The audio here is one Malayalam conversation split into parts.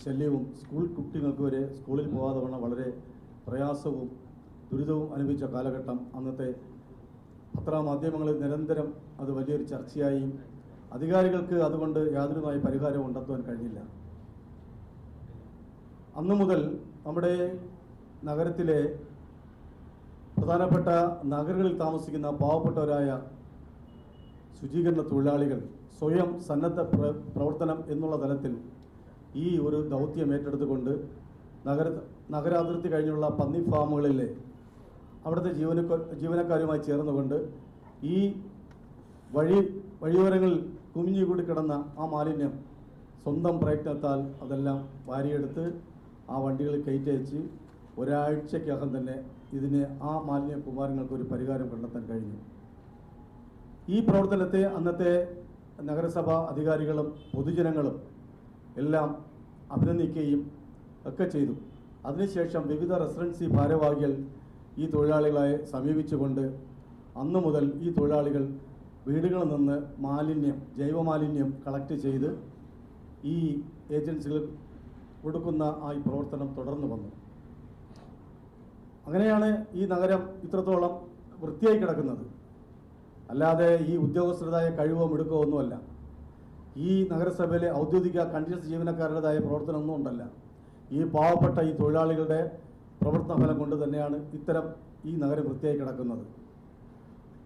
ശല്യവും സ്കൂൾ കുട്ടികൾക്ക് വരെ സ്കൂളിൽ പോകാതെ വണ്ണം വളരെ പ്രയാസവും ദുരിതവും അനുഭവിച്ച കാലഘട്ടം. അന്നത്തെ പത്രമാധ്യമങ്ങളിൽ നിരന്തരം അത് വലിയൊരു ചർച്ചയായി. അധികാരികൾക്ക് അതുകൊണ്ട് യാതൊരുമായി പരിഹാരം കണ്ടെത്തുവാൻ കഴിഞ്ഞില്ല. അന്നു മുതൽ നമ്മുടെ നഗരത്തിലെ പ്രധാനപ്പെട്ട നഗരങ്ങളിൽ താമസിക്കുന്ന പാവപ്പെട്ടവരായ ശുചീകരണ തൊഴിലാളികൾ സ്വയം സന്നദ്ധ പ്രവർത്തനം എന്നുള്ള തലത്തിൽ ഈ ഒരു ദൗത്യം ഏറ്റെടുത്തുകൊണ്ട് നഗര നഗരാതിർത്തി കഴിഞ്ഞുള്ള പന്നി ഫാമുകളിലെ അവിടുത്തെ ജീവന ജീവനക്കാരുമായി ചേർന്നുകൊണ്ട് ഈ വഴി വഴിയോരങ്ങളിൽ കുമിഞ്ഞുകൂടി കിടന്ന ആ മാലിന്യം സ്വന്തം പ്രയത്നത്താൽ അതെല്ലാം വാരിയെടുത്ത് ആ വണ്ടികളിൽ കയറ്റയച്ച് ഒരാഴ്ചക്കകം തന്നെ ഇതിന് ആ മാലിന്യ കുമാരങ്ങൾക്ക് ഒരു പരിഹാരം കണ്ടെത്താൻ കഴിഞ്ഞു. ഈ പ്രവർത്തനത്തെ അന്നത്തെ നഗരസഭാ അധികാരികളും പൊതുജനങ്ങളും എല്ലാം അഭിനന്ദിക്കുകയും ഒക്കെ ചെയ്തു. അതിനുശേഷം വിവിധ റെസിഡൻസി ഭാരവാഹികൾ ഈ തൊഴിലാളികളെ സമീപിച്ചുകൊണ്ട് അന്നു മുതൽ ഈ തൊഴിലാളികൾ വീടുകളിൽ നിന്ന് മാലിന്യം ജൈവമാലിന്യം കളക്ട് ചെയ്ത് ഈ ഏജൻസികൾ കൊടുക്കുന്ന ആ പ്രവർത്തനം തുടർന്നു വന്നു. അങ്ങനെയാണ് ഈ നഗരം ഇത്രത്തോളം വൃത്തിയായി കിടക്കുന്നത്. അല്ലാതെ ഈ ഉദ്യോഗസ്ഥരുടേതായ കഴിവോ മിടുക്കോ ഒന്നുമല്ല. ഈ നഗരസഭയിലെ ഔദ്യോഗിക കണ്ടിന്യൂസ് ജീവനക്കാരുടേതായ പ്രവർത്തനമൊന്നും ഉണ്ടല്ല. ഈ പാവപ്പെട്ട ഈ തൊഴിലാളികളുടെ പ്രവർത്തന ഫലം കൊണ്ട് തന്നെയാണ് ഇത്തരം ഈ നഗരം വൃത്തിയായി കിടക്കുന്നത്.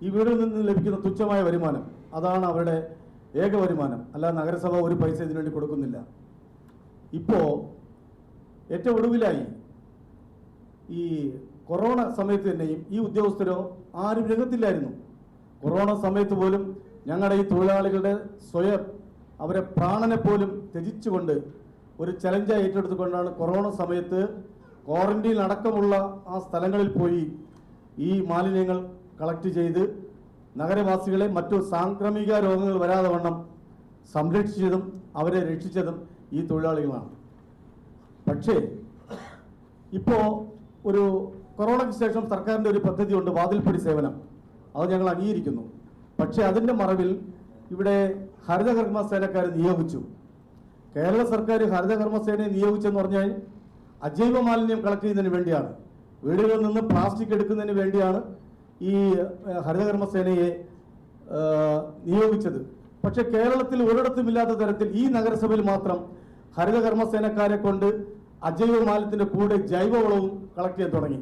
ഈ വീടിൽ നിന്ന് ലഭിക്കുന്ന തുച്ഛമായ വരുമാനം അതാണ് അവരുടെ ഏക വരുമാനം. അല്ല നഗരസഭ ഒരു പൈസ ഇതിനുവേണ്ടി കൊടുക്കുന്നില്ല. ഇപ്പോൾ ഏറ്റവും ഒടുവിലായി ഈ കൊറോണ സമയത്ത് തന്നെയും ഈ ഉദ്യോഗസ്ഥരോ ആരും രംഗത്തില്ലായിരുന്നു. കൊറോണ സമയത്ത് പോലും ഞങ്ങളുടെ ഈ തൊഴിലാളികളുടെ സ്വയം അവരെ പ്രാണനെ പോലും ത്യജിച്ചുകൊണ്ട് ഒരു ചലഞ്ച് ഏറ്റെടുത്തുകൊണ്ടാണ് കൊറോണ സമയത്ത് ക്വാറന്റീൻ അടക്കമുള്ള ആ സ്ഥലങ്ങളിൽ പോയി ഈ മാലിന്യങ്ങൾ കളക്ട് ചെയ്ത് നഗരവാസികളെ മറ്റു സാംക്രമിക രോഗങ്ങൾ വരാതെ വണ്ണം സംരക്ഷിച്ചതും അവരെ രക്ഷിച്ചതും ഈ തൊഴിലാളികളാണ്. പക്ഷേ ഇപ്പോൾ ഒരു കൊറോണയ്ക്ക് ശേഷം സർക്കാരിന്റെ ഒരു പദ്ധതിയുണ്ട് വാതിൽപ്പടി സേവനം. അത് ഞങ്ങൾ അംഗീകരിക്കുന്നു. പക്ഷേ അതിന്റെ മറവിൽ ഇവിടെ ഹരിതകർമ്മസേനക്കാരെ നിയോഗിച്ചു. കേരള സർക്കാർ ഹരിതകർമ്മസേനയെ നിയോഗിച്ചെന്ന് പറഞ്ഞാൽ അജൈവ മാലിന്യം കളക്ട് ചെയ്യുന്നതിന് വേണ്ടിയാണ്. വീടുകളിൽ നിന്ന് പ്ലാസ്റ്റിക് എടുക്കുന്നതിന് വേണ്ടിയാണ് ഈ ഹരിതകർമ്മസേനയെ നിയോഗിച്ചത്. പക്ഷെ കേരളത്തിൽ ഒരിടത്തും ഇല്ലാത്ത തരത്തിൽ ഈ നഗരസഭയിൽ മാത്രം ഹരിതകർമ്മസേനക്കാരെ കൊണ്ട് അജൈവ മാലിന്യത്തിന്റെ കൂടെ ജൈവവളവും കളക്ട് ചെയ്യാൻ തുടങ്ങി.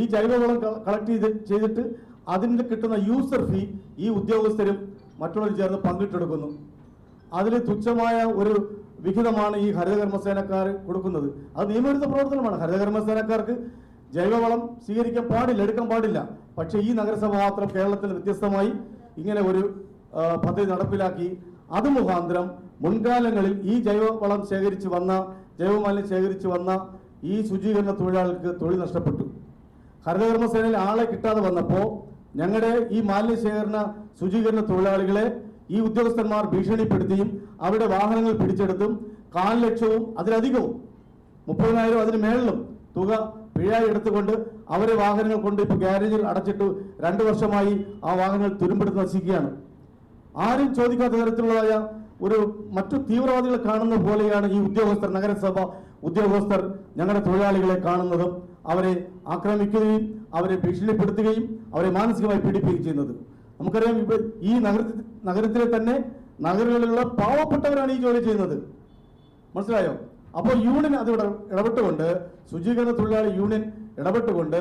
ഈ ജൈവവളം കളക്ട് ചെയ്ത് ചെയ്തിട്ട് അതിന് കിട്ടുന്ന യൂസർ ഫീ ഈ ഉദ്യോഗസ്ഥരും മറ്റുള്ളവർ ചേർന്ന് പങ്കിട്ടെടുക്കുന്നു. അതിൽ തുച്ഛമായ ഒരു വിഹിതമാണ് ഈ ഹരിതകർമ്മസേനക്കാർ കൊടുക്കുന്നത്. അത് നിയമവിരുദ്ധ പ്രവർത്തനമാണ്. ഹരിതകർമ്മസേനക്കാർക്ക് ജൈവവളം സ്വീകരിക്കാൻ പാടില്ല എടുക്കാൻ പാടില്ല. പക്ഷേ ഈ നഗരസഭ മാത്രം കേരളത്തിൽ വ്യത്യസ്തമായി ഇങ്ങനെ ഒരു പദ്ധതി നടപ്പിലാക്കി. അത് മുഖാന്തരം മുൻകാലങ്ങളിൽ ഈ ജൈവവളം ശേഖരിച്ച് വന്ന ജൈവമാലിന്യം ശേഖരിച്ച് വന്ന ഈ ശുചീകരണ തൊഴിലാളികൾക്ക് തൊഴിൽ നഷ്ടപ്പെട്ടു. ഹരിതകർമ്മസേനയിൽ ആളെ കിട്ടാതെ വന്നപ്പോൾ ഞങ്ങളുടെ ഈ മാലിന്യ ശേഖരണ ശുചീകരണ തൊഴിലാളികളെ ഈ ഉദ്യോഗസ്ഥന്മാർ ഭീഷണിപ്പെടുത്തിയും അവരുടെ വാഹനങ്ങൾ പിടിച്ചെടുത്തും കാൽ ലക്ഷവും അതിലധികവും മുപ്പതിനായിരം അതിന് മേളിലും തുക പിഴയായി എടുത്തുകൊണ്ട് അവരെ വാഹനങ്ങൾ കൊണ്ട് ഇപ്പോൾ ഗ്യാരേജിൽ അടച്ചിട്ട് രണ്ട് വർഷമായി ആ വാഹനങ്ങൾ തുരുമ്പെടുത്ത് നശിക്കുകയാണ്. ആരും ചോദിക്കാത്ത തരത്തിലുള്ളതായ ഒരു മറ്റു തീവ്രവാദികൾ കാണുന്ന പോലെയാണ് ഈ ഉദ്യോഗസ്ഥർ നഗരസഭ ഉദ്യോഗസ്ഥർ ഞങ്ങളുടെ തൊഴിലാളികളെ കാണുന്നതും അവരെ ആക്രമിക്കുകയും അവരെ ഭീഷണിപ്പെടുത്തുകയും അവരെ മാനസികമായി പീഡിപ്പിക്കുകയും ചെയ്യുന്നത്. നമുക്കറിയാം ഇപ്പൊ ഈ നഗരത്തിൽ നഗരത്തിലെ തന്നെ നഗരങ്ങളിലുള്ള പാവപ്പെട്ടവരാണ് ഈ ജോലി ചെയ്യുന്നത്. മനസ്സിലായോ? അപ്പോൾ യൂണിയൻ അത് ഇടപെട്ടുകൊണ്ട് ശുചീകരണ തൊഴിലാളി യൂണിയൻ ഇടപെട്ടുകൊണ്ട്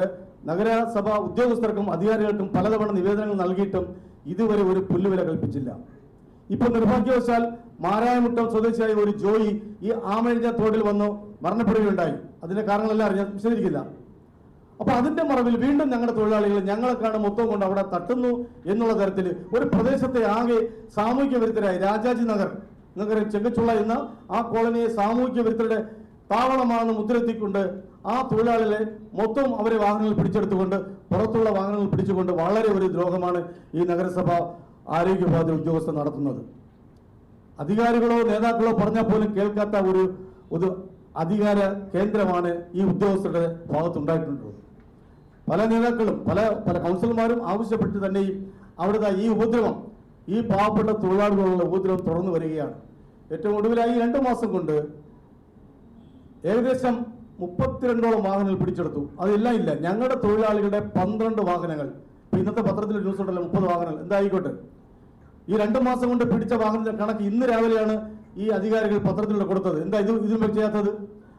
നഗരസഭ ഉദ്യോഗസ്ഥർക്കും അധികാരികൾക്കും പലതവണ നിവേദനങ്ങൾ നൽകിയിട്ടും ഇതുവരെ ഒരു പുല്ലുവില കൽപ്പിച്ചില്ല. ഇപ്പൊ നിർഭാഗ്യവശാൽ മാരായമുട്ടം സ്വദേശിയായ ഒരു ജോയി ഈ ആമഴിഞ്ഞ തോട്ടിൽ വന്ന് മരണപ്പെടുകയുണ്ടായി. അതിന്റെ കാരണങ്ങളെല്ലാം അറിയാൻ വിശദീകരിക്കില്ല. അപ്പൊ അതിന്റെ മറവിൽ വീണ്ടും ഞങ്ങളുടെ തൊഴിലാളികൾ ഞങ്ങളെക്കാണ് മൊത്തം കൊണ്ട് അവിടെ തട്ടുന്നു എന്നുള്ള തരത്തിൽ ഒരു പ്രദേശത്തെ ആകെ സാമൂഹ്യ വിരുദ്ധരായി രാജാജി നഗർ നിങ്ങൾക്കറിയാം ചെങ്കച്ചുള്ള എന്ന ആ കോളനിയെ സാമൂഹ്യ വിരുദ്ധരുടെ താവളമാണെന്ന് മുദ്രത്തിക്കൊണ്ട് ആ തൊഴിലാളികളെ മൊത്തം അവരെ വാഹനങ്ങൾ പിടിച്ചെടുത്തുകൊണ്ട് പുറത്തുള്ള വാഹനങ്ങൾ പിടിച്ചുകൊണ്ട് വളരെ ഒരു ദ്രോഹമാണ് ഈ നഗരസഭ ആരോഗ്യ വിഭാഗത്തിൽ ഉദ്യോഗസ്ഥർ നടത്തുന്നത്. അധികാരികളോ നേതാക്കളോ പറഞ്ഞാൽ പോലും കേൾക്കാത്ത ഒരു ഒരു അധികാര കേന്ദ്രമാണ് ഈ ഉദ്യോഗസ്ഥരുടെ ഭാഗത്തുണ്ടായിട്ടുള്ളത്. പല നേതാക്കളും പല പല കൗൺസിലർമാരും ആവശ്യപ്പെട്ട് തന്നെയും അവിടുത്തെ ഈ ഉപദ്രവം ഈ പാവപ്പെട്ട തൊഴിലാളികളുള്ള ഉപദ്രവം തുറന്നു വരികയാണ്. ഏറ്റവും ഒടുവിലായി രണ്ടു മാസം കൊണ്ട് ഏകദേശം മുപ്പത്തിരണ്ടോളം വാഹനങ്ങൾ പിടിച്ചെടുത്തു. അതെല്ലാം ഇല്ല. ഞങ്ങളുടെ തൊഴിലാളികളുടെ പന്ത്രണ്ട് വാഹനങ്ങൾ. ഇന്നത്തെ പത്രത്തിൽ ന്യൂസ് ഉണ്ടല്ലോ മുപ്പത് വാഹനങ്ങൾ. എന്തായിക്കോട്ടെ? ഈ രണ്ടു മാസം കൊണ്ട് പിടിച്ച വാഹനത്തിന്റെ കണക്ക് ഇന്ന് രാവിലെയാണ് ഈ അധികാരികൾ പത്രത്തിലൂടെ കൊടുത്തത്. എന്താ ഇത് ഇതിനും ചെയ്യാത്തത്?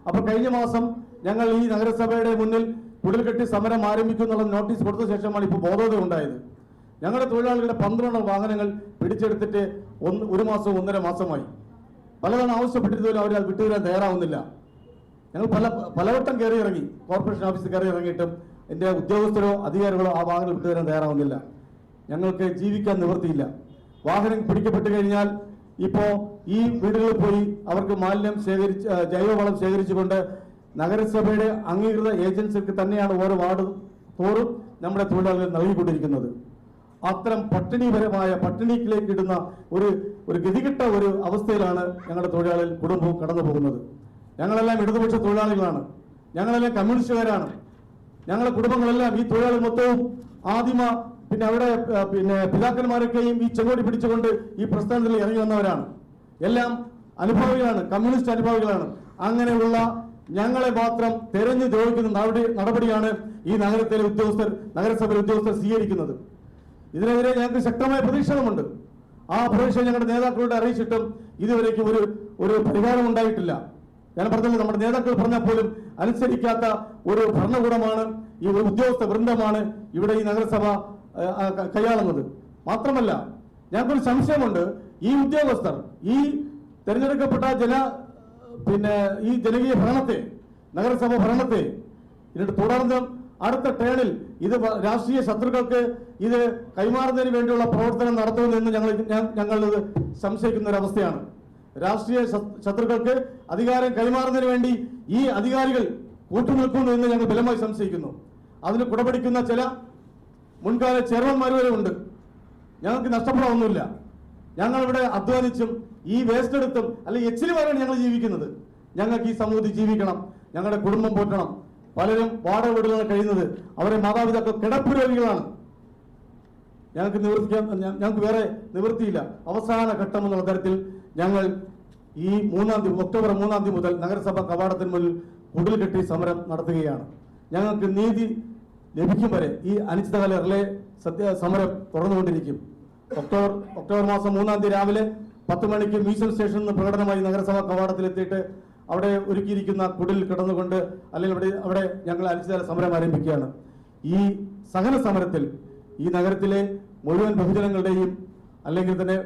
അപ്പൊ കഴിഞ്ഞ മാസം ഞങ്ങൾ ഈ നഗരസഭയുടെ മുന്നിൽ കുടിൽകെട്ടി സമരം ആരംഭിക്കും എന്നുള്ള നോട്ടീസ് കൊടുത്ത ശേഷമാണ് ഇപ്പോൾ ബോധോദയം ഉണ്ടായത്. ഞങ്ങളുടെ തൊഴിലാളികളുടെ പന്ത്രണ്ട് വാഹനങ്ങൾ പിടിച്ചെടുത്തിട്ട് ഒന്ന് ഒരു മാസം ഒന്നര മാസമായി. പലതവണ ആവശ്യപ്പെട്ടിട്ട് പോലും അവർ അത് വിട്ടുതരാൻ തയ്യാറാവുന്നില്ല. ഞങ്ങൾ പല പലവട്ടം കയറി ഇറങ്ങി കോർപ്പറേഷൻ ഓഫീസിൽ കയറി ഇറങ്ങിയിട്ടും എന്റെ ഉദ്യോഗസ്ഥരോ അധികാരികളോ ആ വാഹനം വിട്ടുതരാൻ തയ്യാറാവുന്നില്ല. ഞങ്ങൾക്ക് ജീവിക്കാൻ നിവൃത്തിയില്ല. വാഹനം പിടിക്കപ്പെട്ട് കഴിഞ്ഞാൽ ഇപ്പോ ഈ വീടുകളിൽ പോയി അവർക്ക് മാലിന്യം ശേഖരിച്ച് ജൈവവളം ശേഖരിച്ചുകൊണ്ട് നഗരസഭയുടെ അംഗീകൃത ഏജൻസിക്ക് തന്നെയാണ് ഓരോ വാർഡ് തോറും നമ്മുടെ തൊഴിലാളികൾ നൽകിക്കൊണ്ടിരിക്കുന്നത്. അത്തരം പട്ടിണിപരമായ പട്ടിണിക്കിലേക്ക് ഇടുന്ന ഒരു ഒരു ഗതികെട്ട ഒരു അവസ്ഥയിലാണ് ഞങ്ങളുടെ തൊഴിലാളികൾ കുടുംബവും കടന്നു പോകുന്നത് ഞങ്ങളെല്ലാം ഇടതുപക്ഷ തൊഴിലാളികളാണ്. ഞങ്ങളെല്ലാം കമ്മ്യൂണിസ്റ്റുകാരാണ്. ഞങ്ങളുടെ കുടുംബങ്ങളെല്ലാം ഈ തൊഴിലാളി മൊത്തവും ആദിമ പിന്നെ അവിടെ പിന്നെ പിതാക്കന്മാരൊക്കെയും ഈ ചെങ്കോടി പിടിച്ചുകൊണ്ട് ഈ പ്രസ്ഥാനത്തിൽ ഇറങ്ങി വന്നവരാണ്. എല്ലാം അനുഭാവികളാണ് കമ്മ്യൂണിസ്റ്റ് അനുഭവികളാണ്. അങ്ങനെയുള്ള ഞങ്ങളെ മാത്രം തെരഞ്ഞു ദ്രോഹിക്കുന്ന നടപടി നടപടിയാണ് ഈ നഗരത്തിലെ ഉദ്യോഗസ്ഥർ നഗരസഭയിലെ ഉദ്യോഗസ്ഥർ സ്വീകരിക്കുന്നത്. ഇതിനെതിരെ ഞങ്ങൾക്ക് ശക്തമായ പ്രതിഷേധമുണ്ട് ആ പ്രതീക്ഷ ഞങ്ങളുടെ നേതാക്കളോട് അറിയിച്ചിട്ടും ഇതുവരേക്കും ഒരു ഒരു പരിഹാരം ഉണ്ടായിട്ടില്ല. ഞാൻ പറഞ്ഞത് നമ്മുടെ നേതാക്കൾ പറഞ്ഞാൽ പോലും അനുസരിക്കാത്ത ഒരു ഭരണകൂടമാണ് ഈ ഒരു ഉദ്യോഗസ്ഥ വൃന്ദമാണ് ഇവിടെ ഈ നഗരസഭ കൈയാളുന്നത്. മാത്രമല്ല ഞങ്ങൾക്കൊരു സംശയമുണ്ട്. ഈ ഉദ്യോഗസ്ഥർ ഈ തെരഞ്ഞെടുക്കപ്പെട്ട ജന പിന്നെ ഈ ജനകീയ ഭരണത്തെ നഗരസഭ ഭരണത്തെ എന്നിട്ട് തുടർന്ന് അടുത്ത ടേണിൽ ഇത് രാഷ്ട്രീയ ശത്രുക്കൾക്ക് ഇത് കൈമാറുന്നതിന് വേണ്ടിയുള്ള പ്രവർത്തനം നടത്തുമെന്ന് ഞങ്ങൾ ഞങ്ങൾ സംശയിക്കുന്ന ഒരു അവസ്ഥയാണ് രാഷ്ട്രീയ ശത്രുക്കൾക്ക് അധികാരം കൈമാറുന്നതിന് വേണ്ടി ഈ അധികാരികൾ കൂട്ടുനിൽക്കുന്നു എന്ന് ഞങ്ങൾ ബലമായി സംശയിക്കുന്നു. അതിന് കുടപിടിക്കുന്ന ചില മുൻകാല ചെയർമാൻമാർ വരെ ഉണ്ട്. ഞങ്ങൾക്ക് നഷ്ടപ്പെടാനൊന്നുമില്ല. ഞങ്ങൾ ഇവിടെ അധ്വാനിച്ചും ഈ വേസ്റ്റ് എടുത്തും അല്ലെങ്കിൽ വരെയാണ് ഞങ്ങൾ ജീവിക്കുന്നത്. ഞങ്ങൾക്ക് ഈ സമൂഹത്തിൽ ജീവിക്കണം. ഞങ്ങളുടെ കുടുംബം പോറ്റണം പലരും വാടക വീടുകളാണ് കഴിയുന്നത് അവരെ മാതാപിതാക്കൾ കിടപ്പ് രോഗികളാണ് ഞങ്ങൾക്ക് നിവർത്തിക്കാൻ ഞങ്ങൾക്ക് വേറെ നിവൃത്തിയില്ല. അവസാന ഘട്ടം എന്നുള്ള തരത്തിൽ ഞങ്ങൾ ഈ മൂന്നാം തീയതി ഒക്ടോബർ മൂന്നാം തീയതി മുതൽ നഗരസഭ കവാടത്തിന് മുന്നിൽ കുടിൽ കെട്ടി സമരം നടത്തുകയാണ്. ഞങ്ങൾക്ക് നീതി ലഭിക്കും വരെ. ഈ അനിശ്ചിതകാല റിലേ സത്യ സമരം തുടർന്നുകൊണ്ടിരിക്കും. ഒക്ടോബർ ഒക്ടോബർ മാസം മൂന്നാം തീയതി രാവിലെ പത്ത് മണിക്ക് മ്യൂസിയം സ്റ്റേഷനിൽ നിന്ന് പ്രകടനമായി നഗരസഭാ കവാടത്തിലെത്തിയിട്ട് അവിടെ ഒരുക്കിയിരിക്കുന്ന കുടിൽ കിടന്നുകൊണ്ട് അല്ലെങ്കിൽ അവിടെ അവിടെ ഞങ്ങൾ അനിശ്ചിതകാല സമരം ആരംഭിക്കുകയാണ്. ഈ സഹന സമരത്തിൽ ഈ നഗരത്തിലെ മുഴുവൻ ബഹുജനങ്ങളുടെയും അല്ലെങ്കിൽ തന്നെ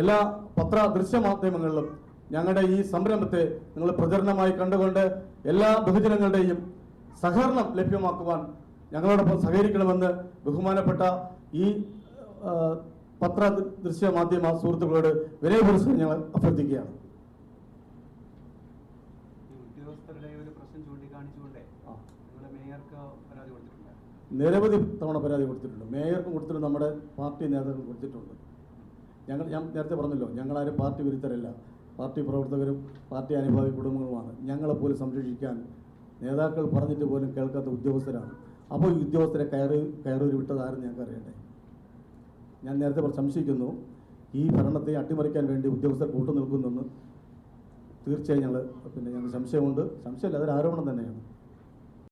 എല്ലാ പത്ര ദൃശ്യ മാധ്യമങ്ങളിലും ഞങ്ങളുടെ ഈ സംരംഭത്തെ നിങ്ങൾ പ്രചരണമായി കണ്ടുകൊണ്ട് എല്ലാ ബഹുജനങ്ങളുടെയും സഹകരണം ലഭ്യമാക്കുവാൻ ഞങ്ങളോടൊപ്പം സഹകരിക്കണമെന്ന് ബഹുമാനപ്പെട്ട ഈ പത്ര ദൃശ്യ മാധ്യമ സുഹൃത്തുക്കളോട് വിനയപുരസ്സരം ഞങ്ങൾ അഭ്യർത്ഥിക്കുകയാണ്. നിരവധി തവണ പരാതി കൊടുത്തിട്ടുണ്ട്. മേയർക്കും കൊടുത്തിട്ടുണ്ട് നമ്മുടെ പാർട്ടി നേതാക്കൾ കൊടുത്തിട്ടുണ്ട്. ഞങ്ങൾ ഞാൻ നേരത്തെ പറഞ്ഞല്ലോ ഞങ്ങളാരും പാർട്ടി വിരുദ്ധരല്ല. പാർട്ടി പ്രവർത്തകരും പാർട്ടി അനുഭാവി കുടുംബങ്ങളുമാണ്. ഞങ്ങളെപ്പോലും സംരക്ഷിക്കാൻ നേതാക്കൾ പറഞ്ഞിട്ട് പോലും കേൾക്കാത്ത ഉദ്യോഗസ്ഥരാണ്. അപ്പോൾ ഈ ഉദ്യോഗസ്ഥരെ കയറി കയറൂരി വിട്ടതാരെന്ന് ഞങ്ങൾക്ക് അറിയണ്ടേ ഞാൻ നേരത്തെ സംശയിക്കുന്നു ഈ ഭരണത്തെ അട്ടിമറിക്കാൻ വേണ്ടി ഉദ്യോഗസ്ഥർ കൂട്ടു നിൽക്കുന്നെന്ന് തീർച്ചയായും ഞങ്ങൾ പിന്നെ ഞങ്ങൾ സംശയമുണ്ട്. സംശയമില്ല അതൊരു ആരോപണം തന്നെയാണ്.